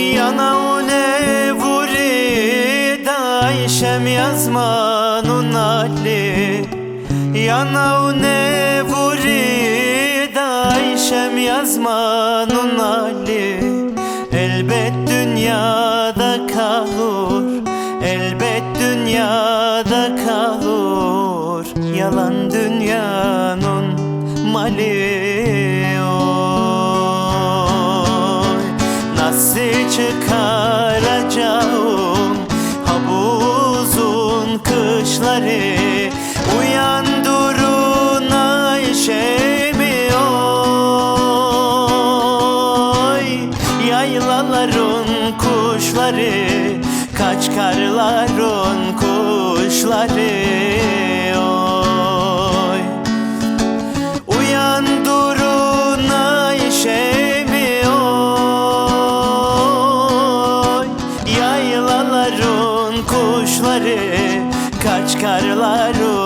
Yana ne vuri da işem yazmanun ali Yana ne vuri da işem yazmanun ali Elbet dünyada kalır Elbet dünyada kalır Yalan dünyanın mali çıkaracağım. Ha bu uzun kışları Uyandırın Ayşe'mi oy. Yaylaların kuşları Kaç karların kuşları Yaylaların kuşları Kaç kuşları